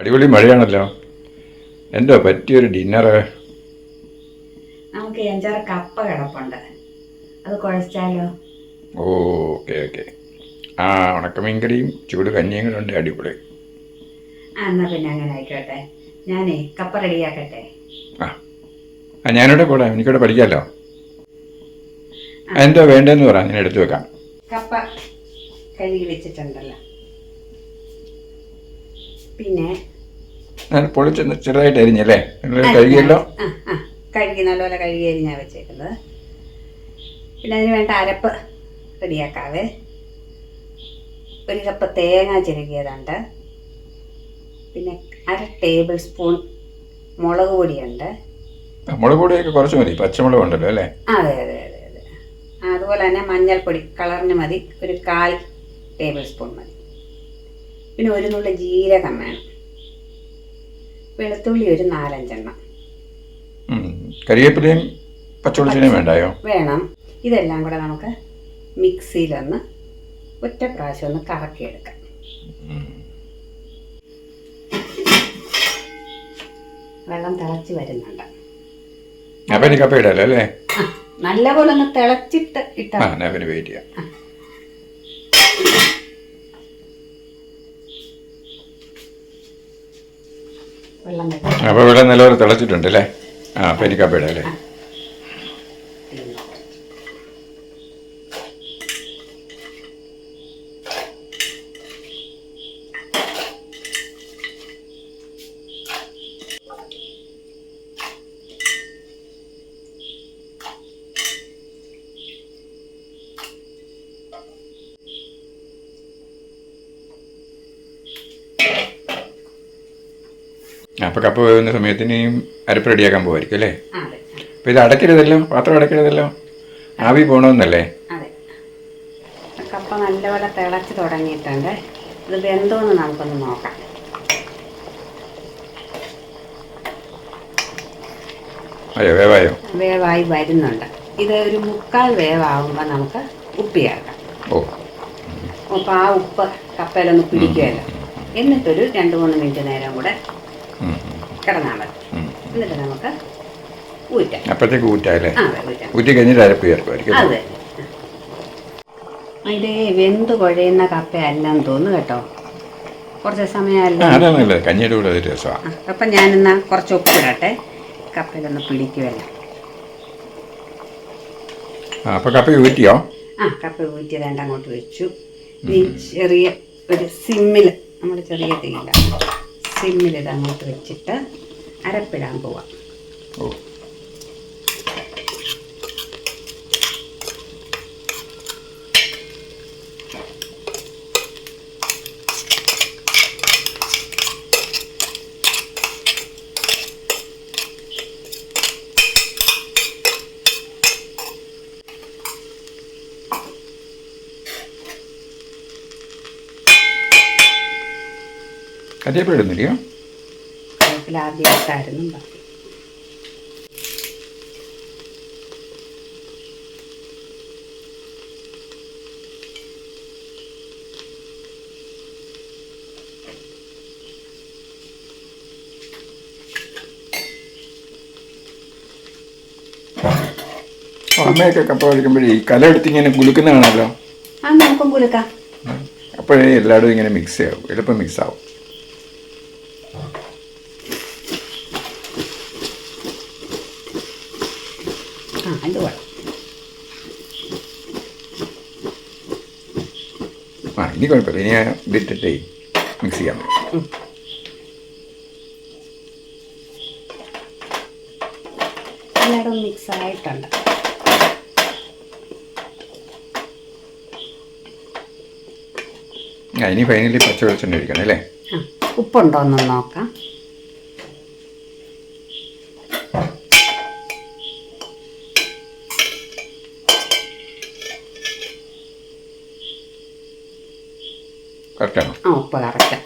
അടിപൊളി മഴയാണല്ലോ. എന്തോ പറ്റിയൊരു ഡിന്നറ് നമുക്ക് അഞ്ചാറ് കപ്പ കിടപ്പുണ്ട്. അത് കുഴച്ചാലോ? Okay okay. ആ ഉണക്കമീൻ കറിയും ചൂട് കഞ്ഞിയും കൂടെ ഉണ്ട് അടിപൊളി. ആ എന്നാ പിന്നെ അങ്ങനെ ആയിക്കോട്ടെ. ഞാനേ കപ്പ റെഡിയാക്കട്ടെ. ആ ആ ഞാനിവിടെ കൂടെ എനിക്കിവിടെ പഠിക്കാമല്ലോ എന്തോ വേണ്ടതെന്ന് പറ ഞാൻ എടുത്തു വെക്കാം. കപ്പ കഴുകി വെച്ചിട്ടുണ്ടല്ലോ. പിന്നെ ഞാൻ പൊളിച്ചൊന്ന് ചെറുതായിട്ട് അരിഞ്ഞല്ലേ? കഴുകിയല്ലോ? കഴുകി നല്ലപോലെ കഴുകി അരിഞ്ഞാ വെച്ചേക്കുന്നത്. പിന്നെ അതിന് വേണ്ട അരപ്പ് റെഡിയാക്കാവേ. ഒരു കപ്പ് തേങ്ങ ചിരകിയതുണ്ട്. പിന്നെ അര ടേബിൾ സ്പൂൺ മുളക് പൊടിയുണ്ട്. മുളക് പൊടിയൊക്കെ കുറച്ച് മതി. പച്ചമുളക് ഉണ്ടല്ലോ അല്ലേ? അതെ അതെ അതെ അതെ. അതുപോലെ തന്നെ മഞ്ഞൾപ്പൊടി കളറിന് മതി. ഒരു കാൽ ടേബിൾ സ്പൂൺ മതി. പിന്നെ ഒരു നുള്ളി ജീരകം വേണം. വെളുത്തുള്ളി ഒരു നാലഞ്ചെണ്ണം. കരിയേപ്പിലയും കരിവേപ്പിലയും പച്ചവെളിച്ചെണ്ണയും വേണ്ടായോ? വേണം. ഇതെല്ലാം കൂടെ നമുക്ക് മിക്സിയിലൊന്ന് ഒറ്റ പ്രാവശ്യം ഒന്ന് കറക്കിയെടുക്കാം. വെള്ളം തിളച്ച് വരുന്നുണ്ട്. അല്ലേ നല്ലപോലെ ഒന്ന് തിളച്ചിട്ട് ഇട്ടാ വെയിറ്റ് ചെയ്യാം. വെള്ളം അപ്പോൾ ഇവിടെ നല്ലപോലെ തിളച്ചിട്ടുണ്ട് അല്ലേ? ആ എനിക്ക് അല്ലേ? അപ്പോൾ കപ്പ വേവുന്ന സമയത്തിനെയും അരപ്പ് റെഡിയാക്കാൻ പോകുമായിരിക്കും അല്ലേ? അതെ അപ്പോൾ ഇത് അടയ്ക്കരുതല്ലോ പാത്രം അടയ്ക്കരുതല്ലോ? ആവി പോകണമെന്നല്ലേ കപ്പ നല്ലപോലെ തിളച്ച് തുടങ്ങിയിട്ടുണ്ട്. ഇത് വെന്തോന്ന് നമുക്കൊന്ന് നോക്കാം. അയ്യോ വേവായോ? വേവായി വരുന്നുണ്ട്. ഇത് ഒരു മുക്കാൽ വേവാകുമ്പോൾ നമുക്ക് ഉപ്പിയാക്കാം. ചേർക്കാം അപ്പോൾ ആ ഉപ്പ് കപ്പയിലൊന്ന് പിടിക്കുമല്ലോ എന്നിട്ടൊരു രണ്ട് മൂന്ന് മിനിറ്റ് നേരം കൂടെ കിടന്നാൽ മതി. എന്നിട്ട് നമുക്ക് ഊറ്റാം. അപ്പോഴത്തേക്ക് ഊറ്റാല്ലേ? ഊറ്റി. കഴിഞ്ഞിട്ട് അരപ്പ് ചേർക്കുമായിരിക്കും അതെ. ഇത് വെന്ത് കുഴയുന്ന കപ്പയല്ലെന്ന് തോന്നുന്നു കേട്ടോ. കുറച്ച് സമയമല്ലേ? കഞ്ഞിയുടെ കൂടെ രസമാണ് അപ്പം ഞാനെന്നാ കുറച്ച് ഉപ്പിടട്ടെ. കപ്പയിലൊന്ന് പിടിക്കുമല്ലോ ആ അപ്പോൾ കപ്പ ഊറ്റിയോ? ആ കപ്പ ഊറ്റിയതാണ്ട് അങ്ങോട്ട് വെച്ചു. ചെറിയ ഒരു സിമ്മിൽ നമ്മൾ ചെറിയ തീയില്ല സിമ്മിൽ ഇത് അങ്ങോട്ട് വെച്ചിട്ട് അരപ്പിടാൻ പോവാം. ഓ കരിയേപ്പില ഇടുന്നില്ലയോ കറിവേപ്പില ആദ്യം ഇട്ടായിരുന്നു അമ്മയൊക്കെ കപ്പ കഴിക്കുമ്പോഴേ ഈ കല എടുത്ത് ഇങ്ങനെ കുലുക്കുന്നതാണല്ലോ അപ്പോഴേ എല്ലായിടും ഇങ്ങനെ മിക്സ് ആവും. എളുപ്പം മിക്സ് ആവും. ആ അത് ആ ഇനി കുഴപ്പമില്ല. ഇനി ഇതിട്ടിട്ടേ മിക്സ് ചെയ്യാൻ പറ്റും എല്ലായിടും മിക്സ് ആയിട്ടുണ്ട്. ഇനി ഫൈനലി പച്ച വെളിച്ചെണ്ണ ഒഴിക്കണം അല്ലേ? ഉപ്പുണ്ടോ എന്ന് നോക്കാം. ഉപ്പ് കറക്റ്റ്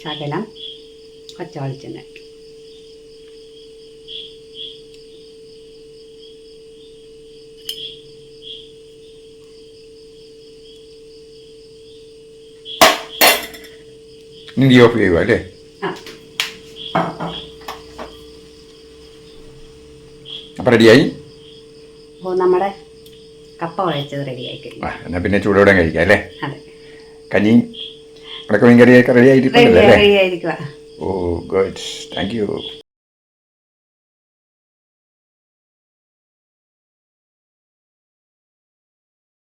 ശകലം പച്ചവെളിച്ചെണ്ണ നീ ഓഫ് ചെയ്യുക അല്ലേ? അപ്പം റെഡിയായി അപ്പോൾ നമ്മുടെ കപ്പ കുഴച്ചത് റെഡിയായി കഴിഞ്ഞു ആ എന്നാൽ പിന്നെ ചൂടോടെ കഴിക്കാം അല്ലേ? കഞ്ഞി ഉണക്കമീൻ കറിയൊക്കെ റെഡി ആയിരിക്കുക ഓ ഗുഡ് താങ്ക് യു